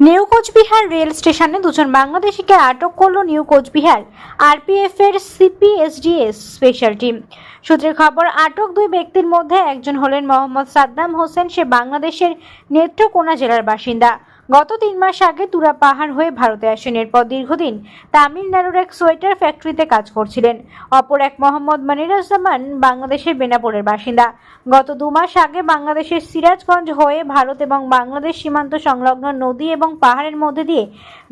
New Cooch Behar rail স্টেশনে দুজন বাংলাদেশিকে আটক করল নিউ কোচবিহার আরপিএফ এর সিপিএসডিএস স্পেশাল টিম। সূত্রের খবর, আটক দুই ব্যক্তির মধ্যে একজন হলেন মোহাম্মদ সাদ্দাম হোসেন, সে বাংলাদেশের নেত্রকোনা জেলার বাসিন্দা। গত তিন মাস আগে তুরা পাহাড় হয়ে ভারতে আসেন। এরপর দীর্ঘদিন তামিলনাড়ুর এক সোয়েটার ফ্যাক্টরিতে কাজ করছিলেন। অপর এক মোহাম্মদ মানিরুজ্জামান বাংলাদেশের বেনাপোলের বাসিন্দা। গত দু মাস আগে বাংলাদেশের সিরাজগঞ্জ হয়ে ভারত এবং বাংলাদেশ সীমান্ত সংলগ্ন নদী এবং পাহাড়ের মধ্যে দিয়ে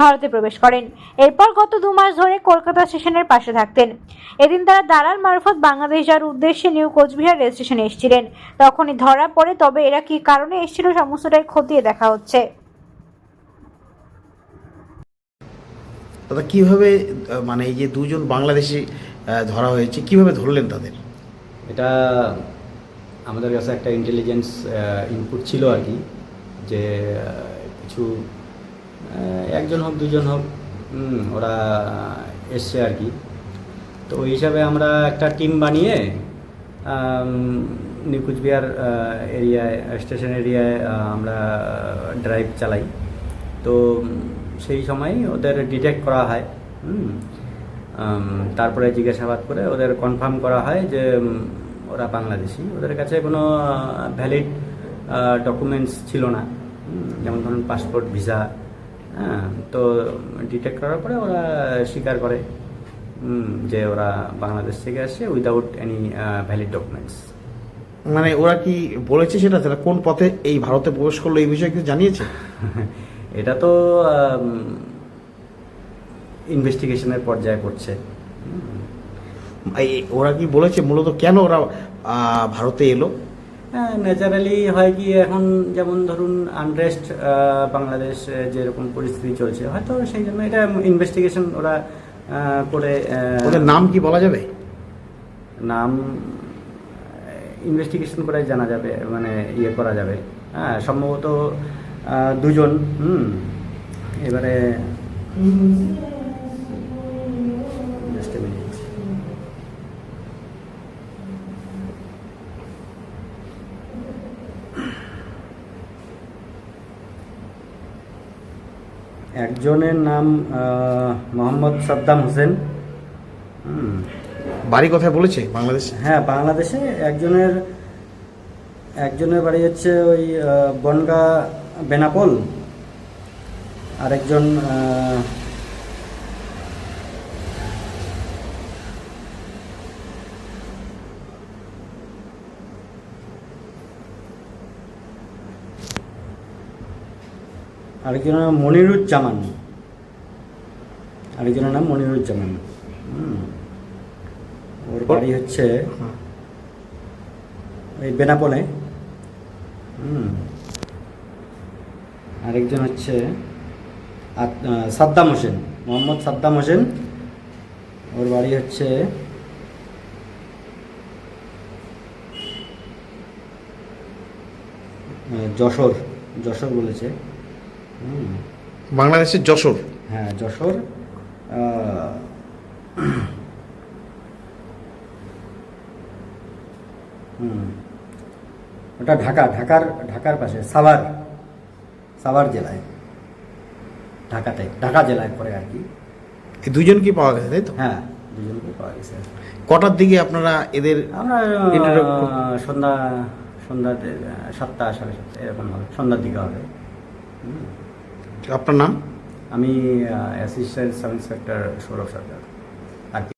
ভারতে প্রবেশ করেন। এরপর গত দু মাস ধরে কলকাতা স্টেশনের পাশে থাকতেন। এদিন তারা দালাল মারফত বাংলাদেশ যাওয়ার উদ্দেশ্যে নিউ কোচবিহার রেল স্টেশনে এসেছিলেন। তখনই ধরা পড়ে, তবে এরা কি কারণে এসেছিল সমস্তটাই খতিয়ে দেখা হচ্ছে। দাদা কীভাবে মানে এই যে দুজন বাংলাদেশি ধরা হয়েছে কীভাবে ধরলেন তাদের? এটা আমাদের কাছে একটা ইন্টেলিজেন্স ইনপুট ছিল আর কি যে কিছু একজন হোক দুজন হোক ওরা এসছে আর কি। তো ওই হিসাবে আমরা একটা টিম বানিয়ে আম, নিউ কুচবিহার এরিয়ায় স্টেশন এরিয়ায় আমরা ড্রাইভ চালাই। তো সেই সময় ওদের ডিটেক্ট করা হয় হুম। তারপরে জিজ্ঞাসাবাদ করে ওদের কনফার্ম করা হয় যে ওরা বাংলাদেশি। ওদের কাছে কোনো ভ্যালিড ডকুমেন্টস ছিল না যেমন ধরুন পাসপোর্ট ভিসা হ্যাঁ? তো ডিটেক্ট করার পরে ওরা স্বীকার করে যে ওরা বাংলাদেশ থেকে আসছে উইদাউট এনি ভ্যালিড ডকুমেন্টস মানে ওরা কি বলেছে সেটা? কোন পথে এই ভারতে প্রবেশ করল এই বিষয়ে কিছু জানিয়েছে? এটা তো ইনভেস্টিগেশনের পর্যায়ে হুম। ওরা কি বলেছে মূলত কেন ওরা ভারতে এলো? হ্যাঁ ন্যাচারালি হয় কি এখন যেমন ধরুন আনরেস্ট বাংলাদেশ যেরকম পরিস্থিতি চলছে হয়তো সেই জন্য এটা ইনভেস্টিগেশন ওরা করে ওদের নাম কি বলা যাবে? নাম ইনভেস্টিগেশন করে জানা যাবে মানে ইয়ে করা যাবে। হ্যাঁ সম্ভবত দুজন হুম। এবারে. একজনের নাম মোহাম্মদ সাদ্দাম হোসেন। বাড়ি কথায় বলেছে? বাংলাদেশ? হ্যাঁ বাংলাদেশে একজনের একজনের বাড়ি হচ্ছে ওই বনগা বেনাপোল। আরেকজন আরেকজনের নাম মনিরুজ্জামান। আরেকজনের নাম মনিরুজ্জামান। হুম। ওর বাড়ি হচ্ছে হ্যাঁ। ওই বেনাপোলে। হুম। আরেকজন হচ্ছে সাদ্দাম হোসেন মোহাম্মদ সাদ্দাম হোসেন। ওর বাড়ি হচ্ছে যশোর যশোর বলেছে। বাংলাদেশের যশোর। হ্যাঁ যশোর। হুম। ওটা ঢাকা ঢাকার ঢাকার পাশে সাভার। সাভার জেলায় ঢাকাতে ঢাকা জেলায় পড়ে আর কি। এই দুজন কি পাওয়া গেছে তাই তো? হ্যাঁ দুজনকে পাওয়া গেছে। কটার দিকে আপনারা এদের আমরা সন্ধ্যা সন্ধ্যা সাতটা সাড়ে সাতটা এরকম হবে সন্ধ্যার দিকে হবে। আপনার নাম? আমি assistant sub inspector Sourav Sarkar.